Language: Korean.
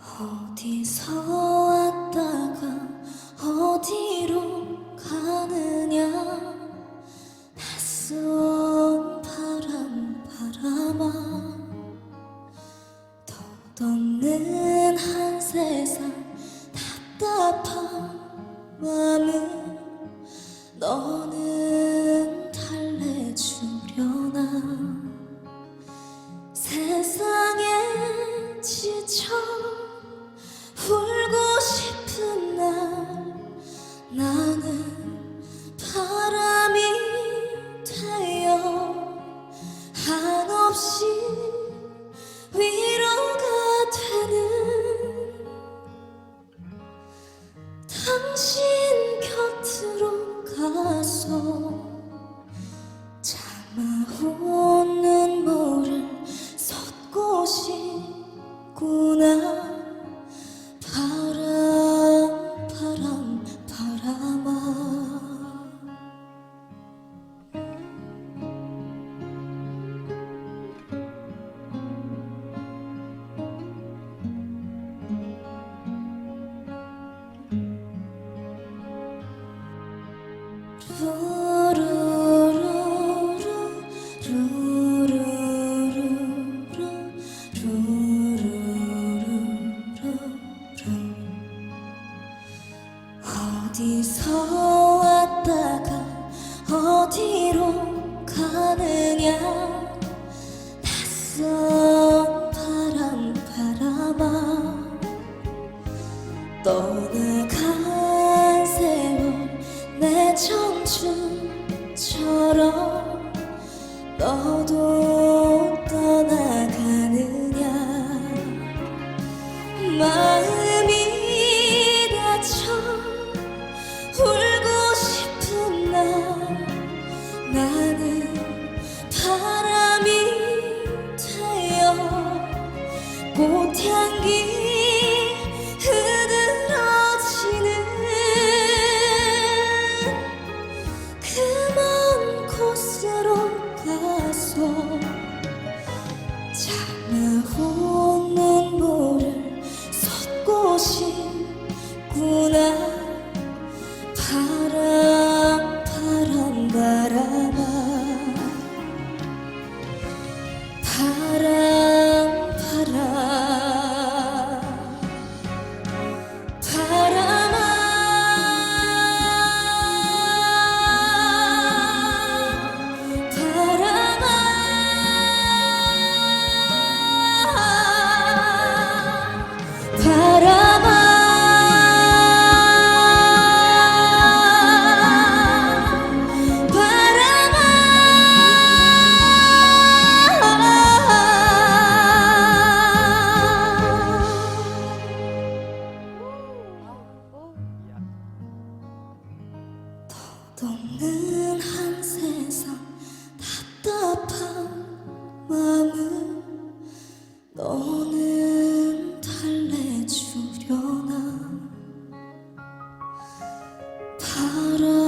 어디서 왔다가 어디로 가느냐? 낯선 바람 바람아 덧없는 한 세상 답답한 마음을 너는 달래주려나? 세상에 지쳐 울고 싶은 날 나는 어디서 왔다가 어디로 가느냐? 낯선 바 덧없는 한 세상 답답한 마음을 너는 달래주려나? 바람